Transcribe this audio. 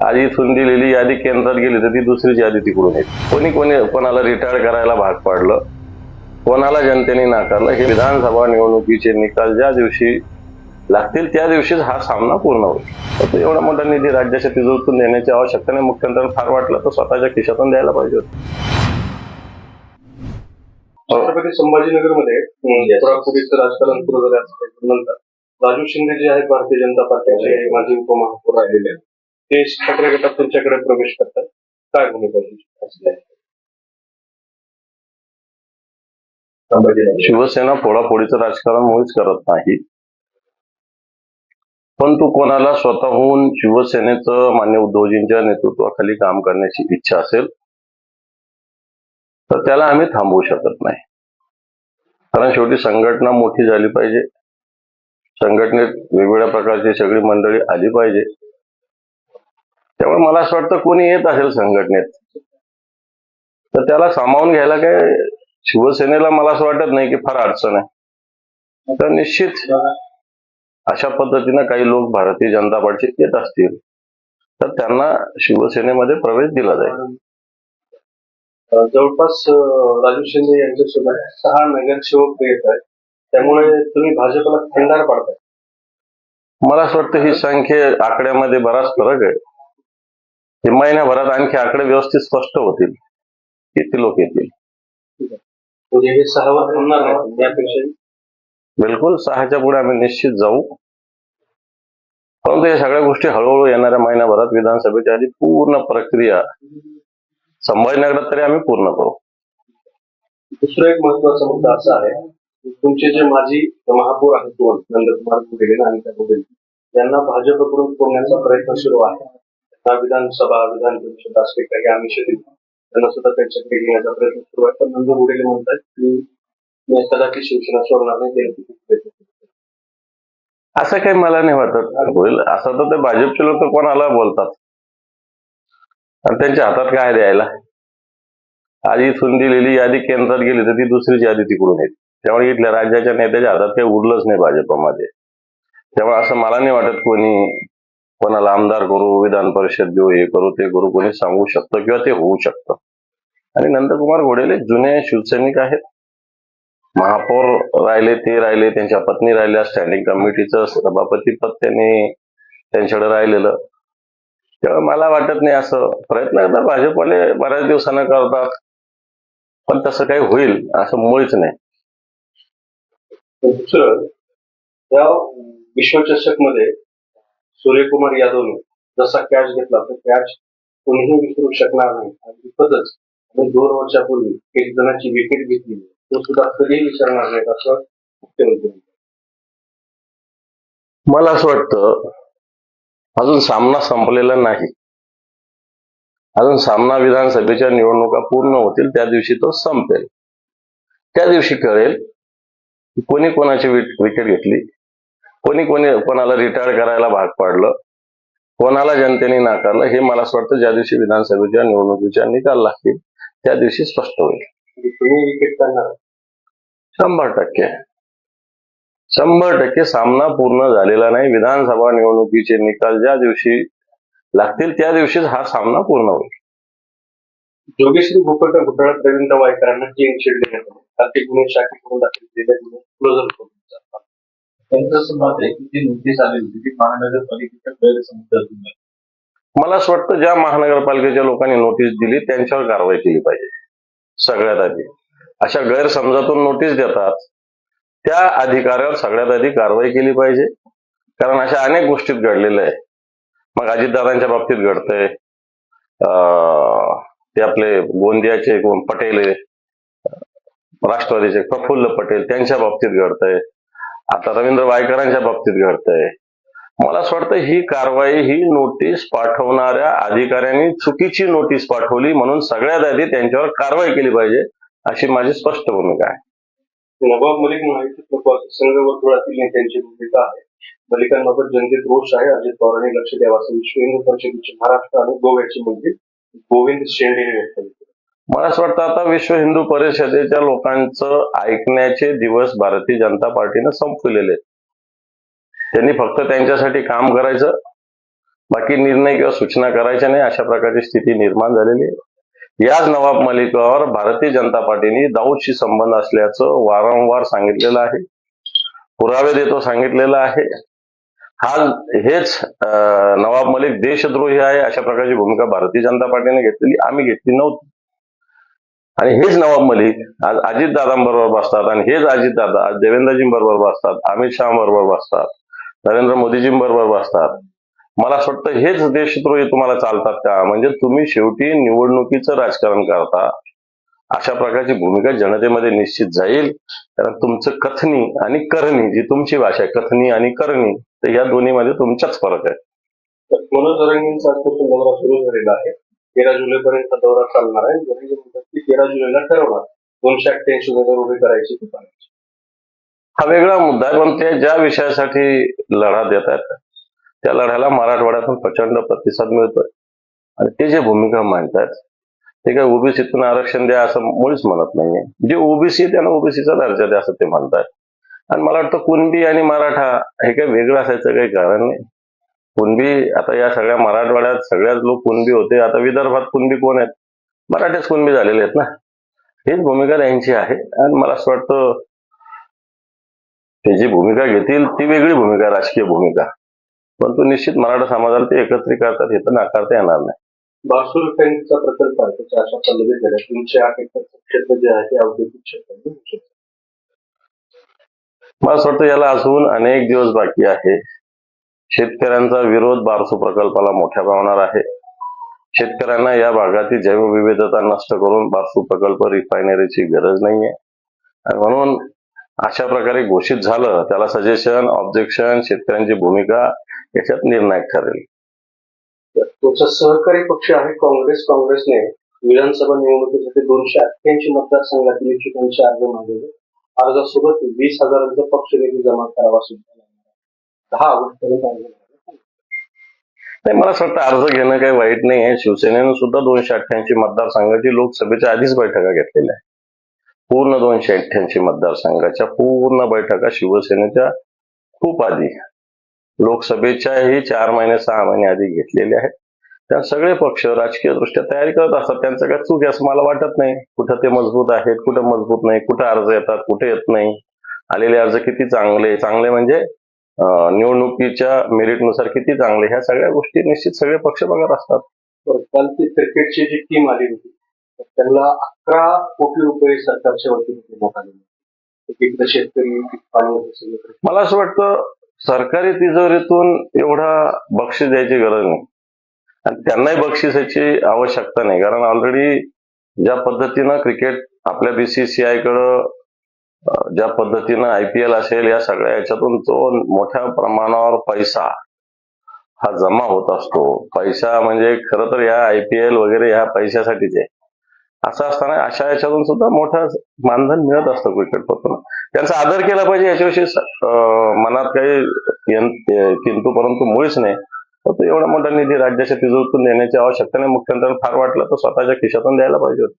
आज इथून दिलेली यादी केंद्रात गेली तर ती दुसरीच यादी तिकडून येते. कोणी कोणी कोणाला रिटायर करायला भाग पाडलं कोणाला जनतेने नाकारलं हे विधानसभा निवडणुकीचे निकाल ज्या दिवशी लागतील त्या दिवशीच हा सामना पूर्ण होईल. तर एवढा मोठा निधी राज्याच्या तिजोरीतून देण्याची आवश्यकता नाही. मुख्यमंत्र्यांना फार वाटलं तर स्वतःच्या खिशातून द्यायला पाहिजे होतं. छत्रपती संभाजीनगरमध्ये पुरापुरीचं राजकारण सुरू झालं असं काही म्हणतात. राजू शिंदे जे आहेत भारतीय जनता पार्टीचे माजी उपमहापौर राहिलेले आहेत, ते ठाकरे गटात तुमच्याकडे प्रवेश करतात. काय भूमिका शिवसेना फोडाफोडीचं राजकारण मुळीच करत नाही. पण तू कोणाला स्वतःहून शिवसेनेचं मान्य उद्धवजींच्या नेतृत्वाखाली काम करण्याची इच्छा असेल तर त्याला आम्ही थांबवू शकत नाही. कारण शेवटी संघटना मोठी झाली पाहिजे. संघटनेत वेगवेगळ्या प्रकारची सगळी मंडळी आली पाहिजे. त्यामुळे मला असं वाटतं कोणी येत असेल संघटनेत. तर त्याला सामावून घ्यायला काय शिवसेनेला मला असं वाटत नाही की फार अडचण आहे. तर निश्चित अशा पद्धतीनं काही लोक भारतीय जनता पार्टीचे येत असतील तर त्यांना शिवसेनेमध्ये प्रवेश दिला जाईल. जवळपास राजू शिंदे यांच्यासोबत सहा नगरसेवक येत आहेत. त्यामुळे तुम्ही भाजपला खंडार पाडताय. मला असं वाटतं ही संख्या आकड्यामध्ये बराच फरक आहे. हे महिन्याभरात आणखी आकडे व्यवस्थित स्पष्ट होतील. किती लोक येतील? म्हणजे त्यापेक्षा बिलकुल सहाच्या पुढे आम्ही निश्चित जाऊ. परंतु या सगळ्या गोष्टी हळूहळू येणाऱ्या महिन्याभरात विधानसभेच्या आधी पूर्ण प्रक्रिया संभाजीनगरात तरी आम्ही पूर्ण करू. दुसरा एक महत्त्वाचा मुद्दा असा आहे तुमचे जे माजी महापौर आहेत नंदकुमार आणि अनिता गुडेले यांना भाजपकडून फोडण्याचा प्रयत्न सुरू आहे. त्यांना विधानसभा विधान परिषद असते काही आम्ही शेती त्यांना सुद्धा त्यांच्याकडे घेण्याचा प्रयत्न सुरू आहे. पण नंतर उडेले म्हणतात की मी कदाचित शिवसेना सोडणार नाही असं काही मला नाही वाटत. होईल. असं तर ते भाजपचे लोक कोणाला बोलतात? आणि त्यांच्या हातात काय द्यायला? आज इथून दिलेली यादी केंद्रात गेली तर ती दुसरीच यादी तिकडून येते त्यामुळे इथल्या राज्याच्या नेत्याच्या हातात काही उरलंच नाही भाजपमध्ये. त्यामुळे असं मला नाही वाटत कोणी कोणाला आमदार करू विधान परिषद देऊ हे करू ते करू कोणी सांगू शकतं किंवा ते होऊ शकतं. आणि नंदकुमार घोडेले जुने शिवसैनिक आहेत. महापौर राहिले ते राहिले त्यांच्या पत्नी राहिल्या स्टँडिंग कमिटीचं सभापती पद त्यांनी त्यांच्याकडे राहिलेलं. तेव्हा मला वाटत नाही असं. प्रयत्न करतात भाजपवाले बऱ्याच दिवसानं करतात. पण तसं काही होईल असं मुळीच नाही. विश्वचषकमध्ये सूर्यकुमार यादवने जसा कॅच घेतला तो कॅच कोणीही विसरू शकणार नाही. आणि आणि दोन वर्षापूर्वी एक जणाची विकेट घेतली. तो सुद्धा कधीही विसरणार नाही असं मुख्यमंत्री मला असं वाटतं अजून सामना संपलेला नाही. अजून सामना विधानसभेच्या निवडणुका पूर्ण होतील त्या दिवशी तो संपेल. त्या दिवशी कळेल कोणी कोणाची विकेट घेतली. कोणी कोणी कोणाला रिटायर करायला भाग पाडलं कोणाला जनतेने नाकारलं हे मला असं वाटतं ज्या दिवशी विधानसभेच्या निवडणुकीच्या निकाल लागतील त्या दिवशी स्पष्ट होईल. शंभर टक्के. शंभर टक्के सामना पूर्ण झालेला नाही. विधानसभा निवडणुकीचे निकाल ज्या दिवशी लागतील त्या दिवशीच हा सामना पूर्ण होईल. जोगेश्वरी भूपट घोटाळ्यात रवींद्र वायकरांना क्लीन चिट देण्यात आली. काल ते गुन्हे शाखेकडून दाखल केलेल्या गुन्हे क्लोजर करून. त्यांचं असं मत आहे की आली होती महानगरपालिकेच्या गैरसमजातून मला असं वाटतं ज्या महानगरपालिकेच्या लोकांनी नोटीस दिली त्यांच्यावर कारवाई केली पाहिजे. सगळ्यात आधी. अशा गैरसमजातून नोटीस देतात त्या अधिकाऱ्यावर सगळ्यात आधी कारवाई केली पाहिजे. कारण अशा अनेक गोष्टीत घडलेलं आहे. मग अजितदादांच्या बाबतीत घडतंय. अं, ते आपले गोंदियाचे कोण पटेल राष्ट्रवादीचे प्रफुल्ल पटेल त्यांच्या बाबतीत घडतंय. आता रवींद्र वायकरांच्या बाबतीत घडतंय. मला असं वाटतं ही कारवाई ही नोटीस पाठवणाऱ्या अधिकाऱ्यांनी चुकीची नोटीस पाठवली म्हणून सगळ्यात आधी त्यांच्यावर कारवाई केली पाहिजे अशी माझी स्पष्ट भूमिका आहे. नवाब मलिक माहिती संघ वर्तुळातील नेत्यांची भूमिका आहे. मलिकांबाबत जनतेत रोष आहे. अजित पवारांनी लक्ष द्यावा असं विश्व हिंदू परिषदेचे महाराष्ट्र आणि गोव्याचे मंत्री गोविंद शेंडे यांनी व्यक्त केले. मला असं वाटतं आता विश्व हिंदू परिषदेच्या लोकांचं ऐकण्याचे दिवस भारतीय जनता पार्टीनं संपविलेले आहेत. त्यांनी फक्त त्यांच्यासाठी काम करायचं बाकी निर्णय किंवा सूचना करायच्या नाही अशा प्रकारची स्थिती निर्माण झालेली आहे. याच नवाब मलिकावर भारतीय जनता पार्टीने दाऊदशी संबंध असल्याचं वारंवार सांगितलेलं आहे पुरावे देतो सांगितलेलं आहे. हा हेच नवाब मलिक देशद्रोही आहे अशा प्रकारची भूमिका भारतीय जनता पार्टीने घेतलेली आम्ही घेतली नव्हती. आणि हेच नवाब मलिक. आज अजितदादांबरोबर बसतात आणि हेच अजितदादा आज देवेंद्रजींबरोबर बसतात. अमित शहा बरोबर बसतात. नरेंद्र मोदीजींबरोबर बसतात. मला असं वाटतं हेच देशद्रोही तुम्हाला चालतात का? म्हणजे तुम्ही शेवटी निवडणुकीचं राजकारण करता. अशा प्रकारची भूमिका जनतेमध्ये निश्चित जाईल. कारण तुमचं कथनी आणि करणी जी तुमची भाषा आहे कथनी आणि करणी तर या दोन्हीमध्ये तुमचाच फरक आहे. तर मनोज सुरू झालेला आहे. तेरा जुलैपर्यंत दौरा चालणार आहे. जरंगे म्हणतात की तेरा जुलैला ठरवणार. दोनशे अठ्ठ्याऐंशी उमेदवार उभे करायची की हा वेगळा मुद्दा आहे पण ते ज्या विषयासाठी लढा देत आहेत त्या लढ्याला मराठवाड्यातून प्रचंड प्रतिसाद मिळतोय. आणि ते जे भूमिका मांडतात ते काय ओबीसीतून आरक्षण द्या असं मुळीच म्हणत नाहीये. जे ओबीसी त्यांना ओबीसीचा दर्जा द्या असं ते म्हणतात आणि मला वाटतं कुणबी आणि मराठा हे काही वेगळं असायचं काही कारण नाही. कुणबी आता या सगळ्या मराठवाड्यात सगळ्याच लोक कुणबी होते. आता विदर्भात कुणबी कोण आहेत? मराठेच कुणबी झालेले आहेत ना? हीच भूमिका त्यांची आहे. आणि मला असं वाटतं ते जी भूमिका घेतील ती वेगळी भूमिका राजकीय भूमिका. परंतु निश्चित मराठा समाजाला ते एकत्रित करतात हे तर नाकारता येणार नाही. बारसूर टँकचा प्रकल्प आहे त्याच्या अशा पद्धतीत झाल्या एकरचं क्षेत्र जे आहे ते औद्योगिक क्षेत्र. मला असं वाटतं याला अजून अनेक दिवस बाकी आहे. शेतकऱ्यांचा विरोध बारसू प्रकल्पाला मोठ्या पावणार आहे. शेतकऱ्यांना या भागातील जैवविविधता नष्ट करून बारसू प्रकल्प रिफायनरीची गरज नाहीये. आणि म्हणून अशा प्रकारे घोषित झालं त्याला सजेशन ऑब्जेक्शन शेतकऱ्यांची भूमिका याच्यात निर्णायक ठरेल. तर तुमचा सहकारी पक्ष आहे काँग्रेस काँग्रेसने विधानसभा निवडणुकीसाठी दोनशे अठ्ठ्याऐंशी मतदारसंघातील इच्छुकांचे अर्ज मागवले. अर्जासोबत वीस हजारांचा पक्ष निधी जमा करावा सुद्धा दहा ऑगस्ट नाही मला असं वाटतं अर्ज घेणं काही वाईट नाही आहे. शिवसेनेनं सुद्धा दोनशे अठ्ठ्याऐंशी मतदारसंघाची लोकसभेच्या आधीच बैठका घेतलेल्या आहे पूर्ण दोनशे अठ्ठ्याऐंशी मतदारसंघाच्या पूर्ण बैठका शिवसेनेच्या खूप आधी. लोकसभेच्याही चार महिने सहा महिने आधी घेतलेल्या आहेत. त्या सगळे पक्ष राजकीय दृष्ट्या तयारी करत असतात. त्यांचं काय चूक आहे असं मला वाटत नाही. कुठं ते मजबूत आहेत कुठं मजबूत नाही कुठं अर्ज येतात कुठे येत नाही. आलेले अर्ज किती चांगले? चांगले म्हणजे निवडणुकीच्या मेरिटनुसार किती चांगले ह्या सगळ्या गोष्टी निश्चित सगळे पक्ष बघत असतात. बरं, काल ती क्रिकेटची जी टीम आली होती त्यांना अकरा कोटी रुपये सरकारच्या वतीने देण्यात आले शेतकरी पाणी मला असं वाटतं सरकारी तिजोरीतून एवढा बक्षीस द्यायची गरज नाही. आणि त्यांनाही बक्षिसाची आवश्यकता नाही. कारण ऑलरेडी ज्या पद्धतीनं क्रिकेट आपल्या बीसीसीआय कडं ज्या पद्धतीनं आय पी एल असेल या सगळ्या याच्यातून जो मोठ्या प्रमाणावर पैसा हा जमा होत असतो. पैसा म्हणजे खरं तर या आय पी एल वगैरे ह्या पैशासाठीच आहे. असं असताना अशा याच्यातून सुद्धा मोठं मानधन मिळत असतं क्रिकेटपासून त्यांचा आदर केला पाहिजे याच्याविषयी मनात काही किंतू परंतु मुळीच नाही. परंतु एवढा मोठा निधी राज्याच्या तिजोरीतून देण्याची आवश्यकता नाही. मुख्यमंत्र्यांना फार वाटलं तर स्वतःच्या खिशातून द्यायला पाहिजे होतं.